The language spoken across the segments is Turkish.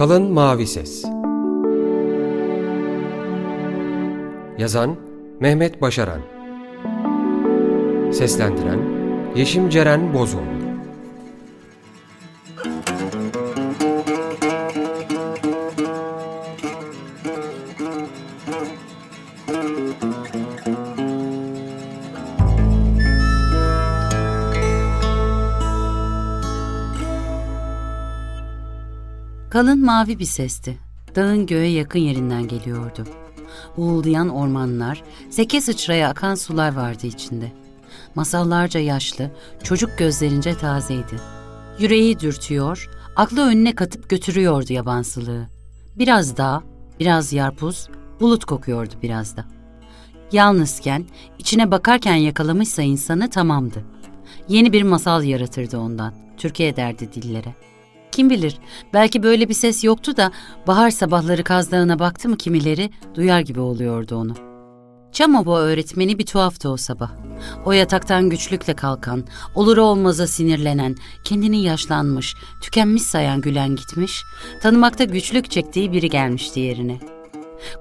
Kalın Mavi Ses. Yazan Mehmet Başaran. Seslendiren Yeşim Ceren Bozoğlu Kalın mavi bir sesti. Dağın göğe yakın yerinden geliyordu. Uğuldayan ormanlar, seke sıçraya akan sular vardı içinde. Masallarca yaşlı, çocuk gözlerince tazeydi. Yüreği dürtüyor, aklı önüne katıp götürüyordu yabansılığı. Biraz dağ, biraz yarpuz, bulut kokuyordu biraz da. Yalnızken, içine bakarken yakalamışsa insanı tamamdı. Yeni bir masal yaratırdı ondan, Türkiye derdi dillere. Kim bilir, belki böyle bir ses yoktu da bahar sabahları Kaz Dağı'na baktı mı kimileri duyar gibi oluyordu onu. Çamobo öğretmeni bir tuhaftı o sabah. O yataktan güçlükle kalkan, olur olmaza sinirlenen, kendini yaşlanmış, tükenmiş sayan Gülen gitmiş, tanımakta güçlük çektiği biri gelmişti yerine.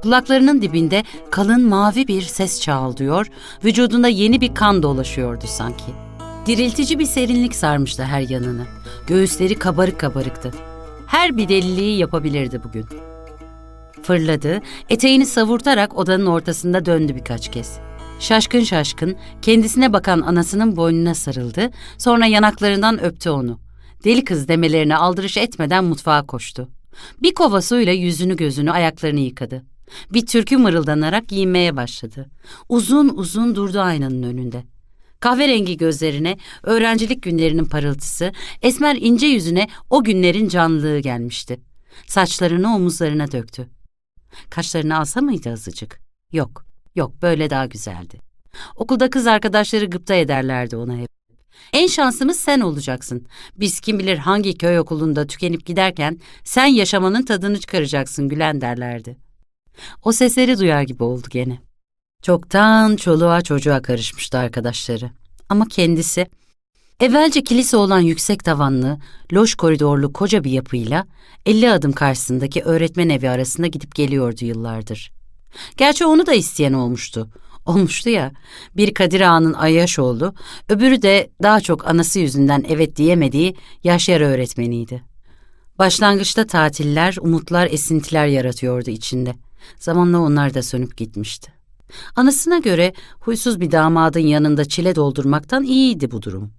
Kulaklarının dibinde kalın mavi bir ses çağıldıyor, vücudunda yeni bir kan dolaşıyordu sanki. Diriltici bir serinlik sarmıştı her yanını. Göğüsleri kabarık kabarıktı. Her bir deliliği yapabilirdi bugün. Fırladı, eteğini savurtarak odanın ortasında döndü birkaç kez. Şaşkın şaşkın kendisine bakan anasının boynuna sarıldı, sonra yanaklarından öptü onu. Deli kız demelerine aldırış etmeden mutfağa koştu. Bir kova suyla yüzünü gözünü ayaklarını yıkadı. Bir türkü mırıldanarak giyinmeye başladı. Uzun uzun durdu aynanın önünde. Kahverengi gözlerine öğrencilik günlerinin parıltısı, esmer ince yüzüne o günlerin canlılığı gelmişti. Saçlarını omuzlarına döktü. Kaşlarını alsa mıydı azıcık? Yok, yok böyle daha güzeldi. Okulda kız arkadaşları gıpta ederlerdi ona hep. En şansımız sen olacaksın. Biz kim bilir hangi köy okulunda tükenip giderken sen yaşamanın tadını çıkaracaksın Gülen derlerdi. O sesleri duyar gibi oldu gene. Çoktan çoluğa çocuğa karışmıştı arkadaşları. Ama kendisi evvelce kilise olan yüksek tavanlı, loş koridorlu koca bir yapıyla 50 adım karşısındaki öğretmen evi arasında gidip geliyordu yıllardır. Gerçi onu da isteyen olmuştu. Olmuştu ya, bir Kadir Ağa'nın Ayyaşoğlu, öbürü de daha çok anası yüzünden evet diyemediği Yaşar öğretmeniydi. Başlangıçta tatiller, umutlar, esintiler yaratıyordu içinde. Zamanla onlar da sönüp gitmişti. Anasına göre huysuz bir damadın yanında çile doldurmaktan iyiydi bu durum.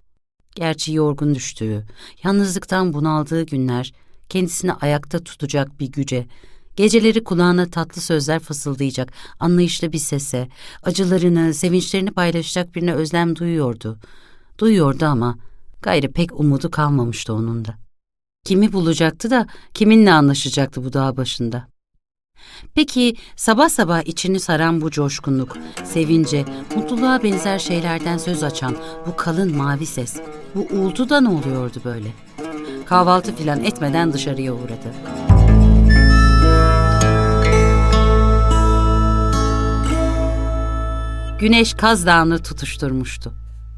Gerçi yorgun düştüğü, yalnızlıktan bunaldığı günler kendisini ayakta tutacak bir güce, geceleri kulağına tatlı sözler fısıldayacak, anlayışlı bir sese, acılarını, sevinçlerini paylaşacak birine özlem duyuyordu. Duyuyordu ama gayrı pek umudu kalmamıştı onun da. Kimi bulacaktı da kiminle anlaşacaktı bu dağ başında? Peki sabah sabah içini saran bu coşkunluk, sevince, mutluluğa benzer şeylerden söz açan bu kalın mavi ses, bu uğultu da ne oluyordu böyle? Kahvaltı filan etmeden dışarıya uğradı. Güneş Kaz Dağı'nı tutuşturmuştu.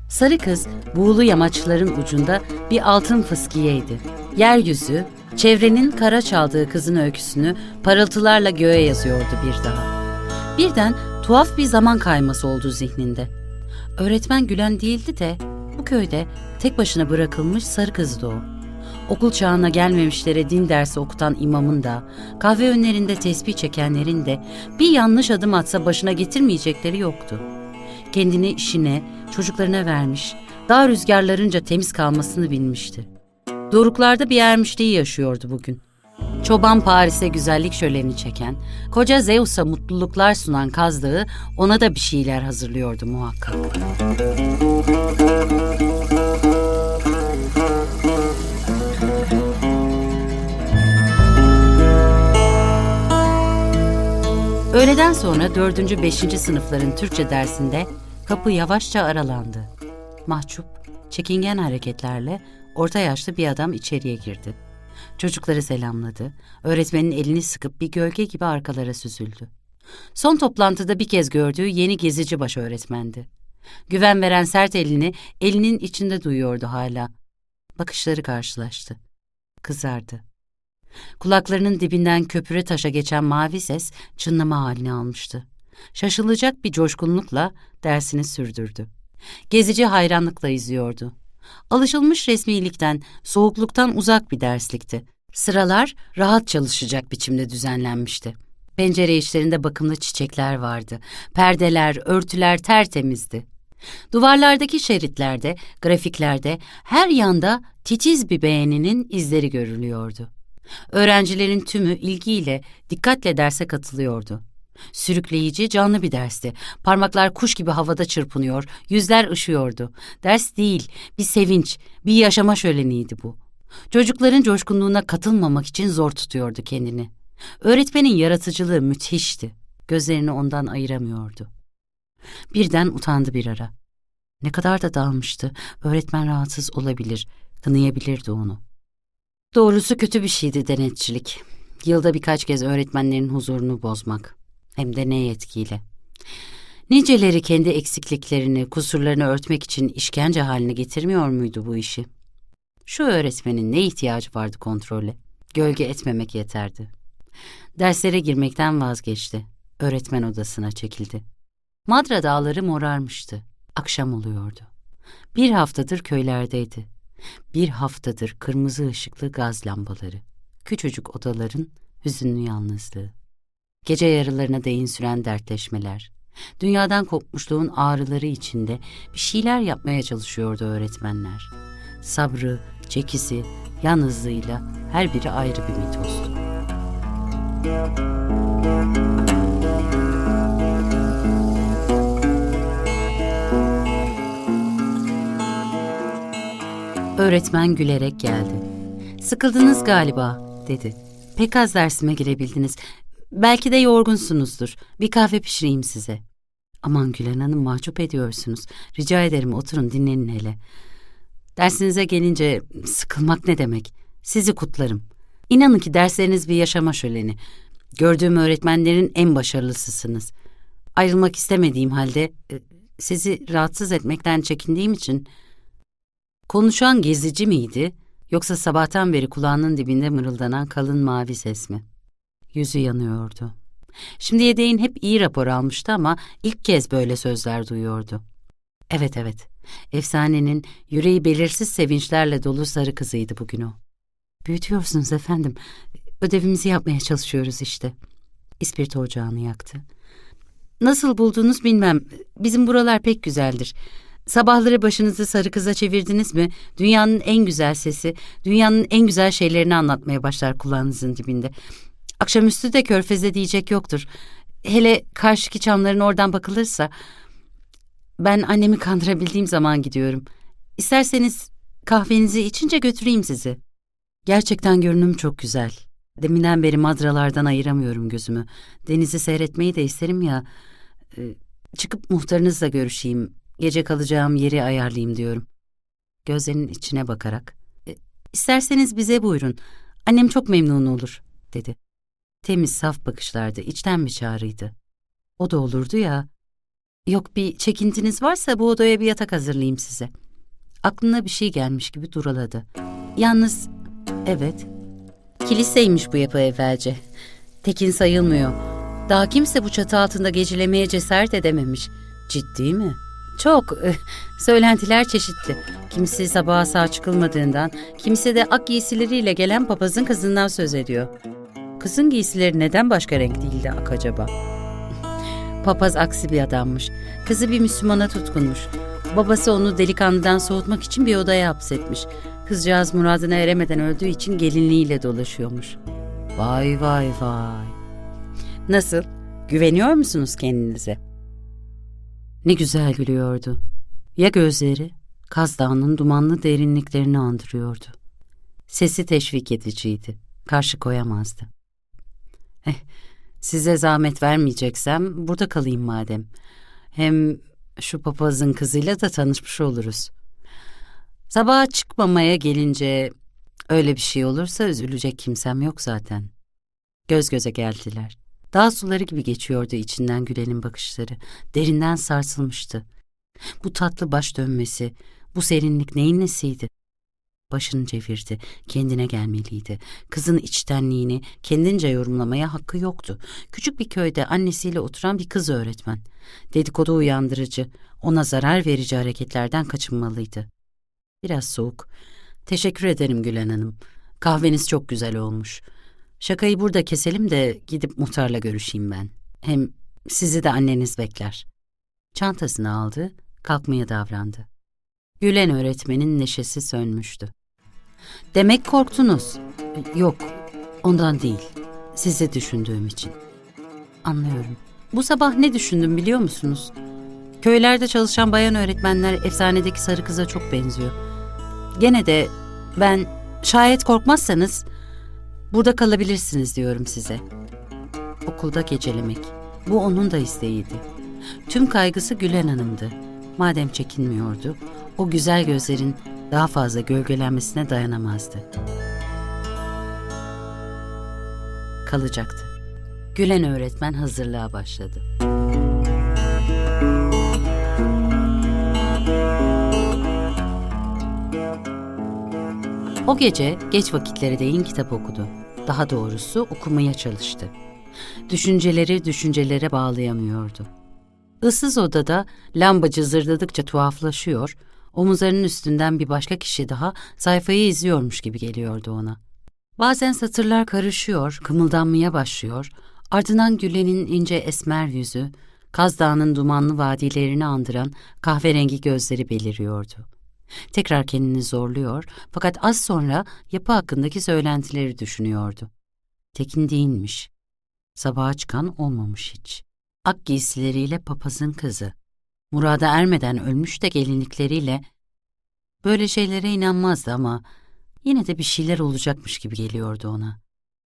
Sarı kız buğulu yamaçların ucunda bir altın fıskiyeydi. Yeryüzü, çevrenin kara çaldığı kızın öyküsünü parıltılarla göğe yazıyordu bir daha. Birden tuhaf bir zaman kayması oldu zihninde. Öğretmen Gülen değildi de bu köyde tek başına bırakılmış sarı kızdı o. Okul çağına gelmemişlere din dersi okutan imamın da, kahve önlerinde tesbih çekenlerin de bir yanlış adım atsa başına getirmeyecekleri yoktu. Kendini işine, çocuklarına vermiş, dağ rüzgarlarınca temiz kalmasını bilmişti. Doruklarda bir ermişliği yaşıyordu bugün. Çoban Paris'e güzellik şöleni çeken, koca Zeus'a mutluluklar sunan kazdığı ona da bir şeyler hazırlıyordu muhakkak. Öğleden sonra dördüncü, beşinci sınıfların Türkçe dersinde kapı yavaşça aralandı. Mahcup, çekingen hareketlerle orta yaşlı bir adam içeriye girdi. Çocukları selamladı, öğretmenin elini sıkıp bir gölge gibi arkalara süzüldü. Son toplantıda bir kez gördüğü yeni gezici baş öğretmendi. Güven veren sert elini elinin içinde duyuyordu hala. Bakışları karşılaştı. Kızardı. Kulaklarının dibinden köpüre taşa geçen mavi ses çınlama halini almıştı. Şaşılacak bir coşkunlukla dersini sürdürdü. Gezici hayranlıkla izliyordu. Alışılmış resmilikten, soğukluktan uzak bir derslikti. Sıralar rahat çalışacak biçimde düzenlenmişti. Pencere içlerinde bakımlı çiçekler vardı. Perdeler, örtüler tertemizdi. Duvarlardaki şeritlerde, grafiklerde her yanda titiz bir beğeninin izleri görülüyordu. Öğrencilerin tümü ilgiyle, dikkatle derse katılıyordu. Sürükleyici, canlı bir dersti. Parmaklar kuş gibi havada çırpınıyor, yüzler ışıyordu. Ders değil, bir sevinç, bir yaşama şöleniydi bu. Çocukların coşkunluğuna katılmamak için zor tutuyordu kendini. Öğretmenin yaratıcılığı müthişti. Gözlerini ondan ayıramıyordu. Birden utandı bir ara. Ne kadar da dalmıştı. Öğretmen rahatsız olabilir, kınayabilirdi onu. Doğrusu kötü bir şeydi denetçilik. Yılda birkaç kez öğretmenlerin huzurunu bozmak. Hem de ne yetkiyle. Niceleri kendi eksikliklerini, kusurlarını örtmek için işkence haline getirmiyor muydu bu işi? Şu öğretmenin ne ihtiyacı vardı kontrole? Gölge etmemek yeterdi. Derslere girmekten vazgeçti. Öğretmen odasına çekildi. Madra dağları morarmıştı. Akşam oluyordu. Bir haftadır köylerdeydi. Bir haftadır kırmızı ışıklı gaz lambaları. Küçücük odaların hüzünlü yalnızlığı. Gece yarılarına değin süren dertleşmeler. Dünyadan kopmuşluğun ağrıları içinde bir şeyler yapmaya çalışıyordu öğretmenler. Sabrı, çekisi, yalnızlığıyla her biri ayrı bir mitozdu. Öğretmen gülerek geldi. Sıkıldınız galiba, dedi. Pek az dersime girebildiniz. Belki de yorgunsunuzdur. Bir kahve pişireyim size. Aman Gülen Hanım mahcup ediyorsunuz. Rica ederim oturun dinlenin hele. Dersinize gelince sıkılmak ne demek? Sizi kutlarım. İnanın ki dersleriniz bir yaşama şöleni. Gördüğüm öğretmenlerin en başarılısısınız. Ayrılmak istemediğim halde e, sizi rahatsız etmekten çekindiğim için Konuşan gezici miydi yoksa sabahtan beri kulağının dibinde mırıldanan kalın mavi ses mi? Yüzü yanıyordu. Şimdiye değin hep iyi rapor almıştı ama ilk kez böyle sözler duyuyordu. Evet evet, efsanenin yüreği belirsiz sevinçlerle dolu sarı kızıydı bugün o. Büyütüyorsunuz efendim. Ödevimizi yapmaya çalışıyoruz işte. İspirto ocağını yaktı. Nasıl buldunuz bilmem. Bizim buralar pek güzeldir. Sabahları başınızı sarı kıza çevirdiniz mi? Dünyanın en güzel sesi, dünyanın en güzel şeylerini anlatmaya başlar kulağınızın dibinde. Akşamüstü de körfeze diyecek yoktur. Hele karşıki çamların oradan bakılırsa... Ben annemi kandırabildiğim zaman gidiyorum. İsterseniz kahvenizi içince götüreyim sizi. Gerçekten görünüm çok güzel. Deminden beri madralardan ayıramıyorum gözümü. Denizi seyretmeyi de isterim ya. Ee, çıkıp muhtarınızla görüşeyim. Gece kalacağım yeri ayarlayayım diyorum. Gözlerinin içine bakarak. "E, İsterseniz bize buyurun. Annem çok memnun olur, dedi. Temiz saf bakışlardı, içten bir çağrıydı. O da olurdu ya. Yok bir çekintiniz varsa bu odaya bir yatak hazırlayayım size. Aklına bir şey gelmiş gibi duraladı. Yalnız, evet, kiliseymiş bu yapı evvelce. Tekin sayılmıyor. Daha kimse bu çatı altında gecelemeye cesaret edememiş. Ciddi mi? Çok. Söylentiler çeşitli. Kimisi sabaha sağ çıkılmadığından, kimisi de ak giysileriyle gelen papazın kızından söz ediyor. Kızın giysileri neden başka renk değildi acaba? Papaz aksi bir adammış. Kızı bir Müslümana tutkunmuş. Babası onu delikanlıdan soğutmak için bir odaya hapsetmiş. Kızcağız muradına eremeden öldüğü için gelinliğiyle dolaşıyormuş. Vay vay vay. Nasıl? Güveniyor musunuz kendinize? Ne güzel gülüyordu. Ya gözleri? Kaz Dağı'nın dumanlı derinliklerini andırıyordu. Sesi teşvik ediciydi. Karşı koyamazdı. Eh, size zahmet vermeyeceksem burada kalayım madem. Hem şu papazın kızıyla da tanışmış oluruz. Sabaha çıkmamaya gelince öyle bir şey olursa üzülecek kimsem yok zaten. Göz göze geldiler. Dağ suları gibi geçiyordu içinden Gülen'in bakışları. Derinden sarsılmıştı. Bu tatlı baş dönmesi, bu serinlik neyin nesiydi? Başını çevirdi. Kendine gelmeliydi. Kızın içtenliğini kendince yorumlamaya hakkı yoktu. Küçük bir köyde annesiyle oturan bir kız öğretmen. Dedikodu uyandırıcı, ona zarar verici hareketlerden kaçınmalıydı. Biraz soğuk. Teşekkür ederim Gülen Hanım. Kahveniz çok güzel olmuş. Şakayı burada keselim de gidip muhtarla görüşeyim ben. Hem sizi de anneniz bekler. Çantasını aldı, kalkmaya davrandı. Gülen öğretmenin neşesi sönmüştü. Demek korktunuz. Yok, ondan değil. Sizi düşündüğüm için. Anlıyorum. Bu sabah ne düşündüm biliyor musunuz? Köylerde çalışan bayan öğretmenler efsanedeki sarı kıza çok benziyor. Gene de ben şayet korkmazsanız burada kalabilirsiniz diyorum size. Okulda gecelemek. Bu onun da isteğiydi. Tüm kaygısı Gülen Hanım'dı. Madem çekinmiyordu, o güzel gözlerin daha fazla gölgelenmesine dayanamazdı. Kalacaktı. Gülen öğretmen hazırlığa başladı. O gece geç vakitlere değin kitap okudu. Daha doğrusu okumaya çalıştı. Düşünceleri düşüncelere bağlayamıyordu. Issız odada lambacı zırladıkça tuhaflaşıyor, omuzlarının üstünden bir başka kişi daha sayfayı izliyormuş gibi geliyordu ona. Bazen satırlar karışıyor, kımıldanmaya başlıyor, ardından Gülen'in ince esmer yüzü, Kaz Dağı'nın dumanlı vadilerini andıran kahverengi gözleri beliriyordu. Tekrar kendini zorluyor fakat az sonra yapı hakkındaki söylentileri düşünüyordu. Tekin değilmiş. Sabaha çıkan olmamış hiç. Ak giysileriyle papazın kızı. Murada ermeden ölmüş de gelinlikleriyle böyle şeylere inanmazdı ama yine de bir şeyler olacakmış gibi geliyordu ona.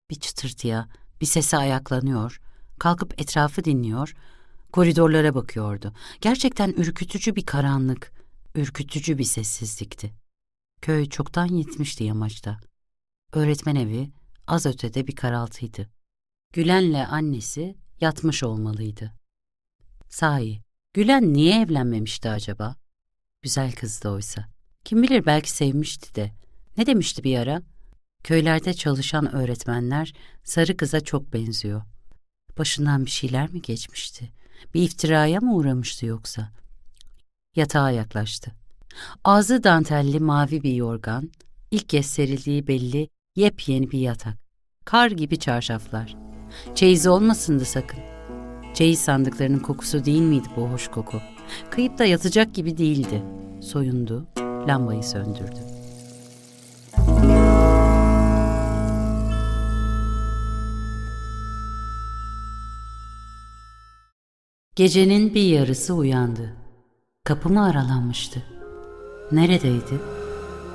Bir çıtırtıya, bir sese ayaklanıyor, kalkıp etrafı dinliyor, koridorlara bakıyordu. Gerçekten ürkütücü bir karanlık, ürkütücü bir sessizlikti. Köy çoktan yetmişti yamaçta. Öğretmen evi az ötede bir karaltıydı. Gülen'le annesi yatmış olmalıydı. Sahi, Gülen niye evlenmemişti acaba? Güzel kızdı oysa. Kim bilir belki sevmişti de. Ne demişti bir ara? Köylerde çalışan öğretmenler sarı kıza çok benziyor. Başından bir şeyler mi geçmişti? Bir iftiraya mı uğramıştı yoksa? Yatağa yaklaştı. Ağzı dantelli mavi bir yorgan, ilk kez serildiği belli yepyeni bir yatak. Kar gibi çarşaflar. Çeyiz olmasındı sakın. Çeyiz sandıklarının kokusu değil miydi bu hoş koku? Kıyıp da yatacak gibi değildi. Soyundu, lambayı söndürdü. Gecenin bir yarısı uyandı. Kapı mı aralanmıştı? Neredeydi?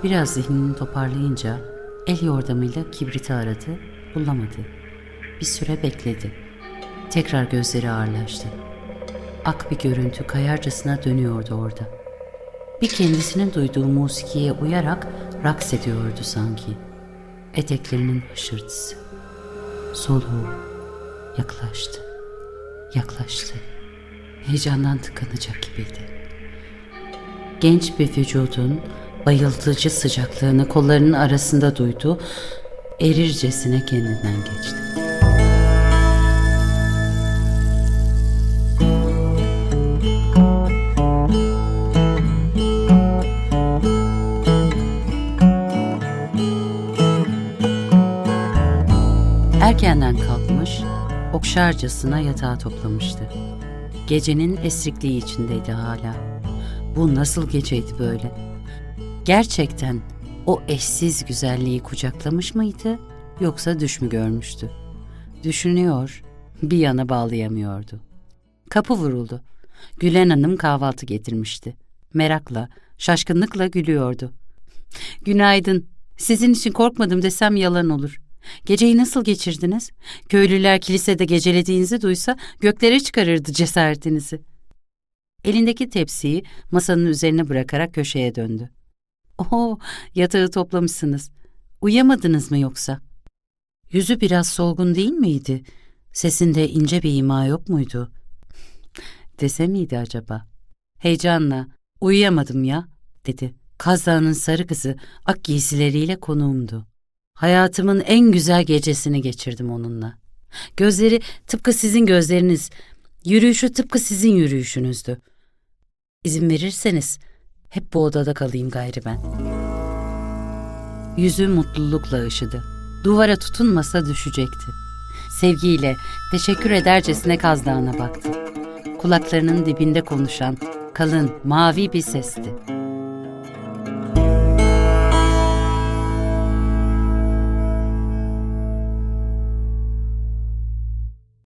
Biraz zihnini toparlayınca el yordamıyla kibriti aradı, bulamadı. Bir süre bekledi. Tekrar gözleri ağırlaştı. Ak bir görüntü kayarcasına dönüyordu orada. Bir kendisinin duyduğu musikiye uyarak raks ediyordu sanki. Eteklerinin hışırtısı. Soluğu yaklaştı. Yaklaştı. Heyecandan tıkanacak gibiydi. Genç bir vücudun bayıltıcı sıcaklığını kollarının arasında duydu, erircesine kendinden geçti. Okşarcasına yatağı toplamıştı. Gecenin esrikliği içindeydi hala. Bu nasıl geceydi böyle? Gerçekten o eşsiz güzelliği kucaklamış mıydı yoksa düş mü görmüştü? Düşünüyor, bir yana bağlayamıyordu. Kapı vuruldu. Gülen Hanım kahvaltı getirmişti. Merakla, şaşkınlıkla gülüyordu. Günaydın. Sizin için korkmadım desem yalan olur. Geceyi nasıl geçirdiniz? Köylüler kilisede gecelediğinizi duysa göklere çıkarırdı cesaretinizi. Elindeki tepsiyi masanın üzerine bırakarak köşeye döndü. Oho, yatağı toplamışsınız. Uyuyamadınız mı yoksa? Yüzü biraz solgun değil miydi? Sesinde ince bir ima yok muydu? Dese miydi acaba? Heyecanla, uyuyamadım ya, dedi Kaz Dağı'nın sarı kızı ak giysileriyle konuğumdu. Hayatımın en güzel gecesini geçirdim onunla. Gözleri tıpkı sizin gözleriniz, yürüyüşü tıpkı sizin yürüyüşünüzdü. İzin verirseniz hep bu odada kalayım gayri ben. Yüzü mutlulukla ışıdı. Duvara tutunmasa düşecekti. Sevgiyle, teşekkür edercesine Kaz Dağı'na baktı. Kulaklarının dibinde konuşan kalın, mavi bir sesti.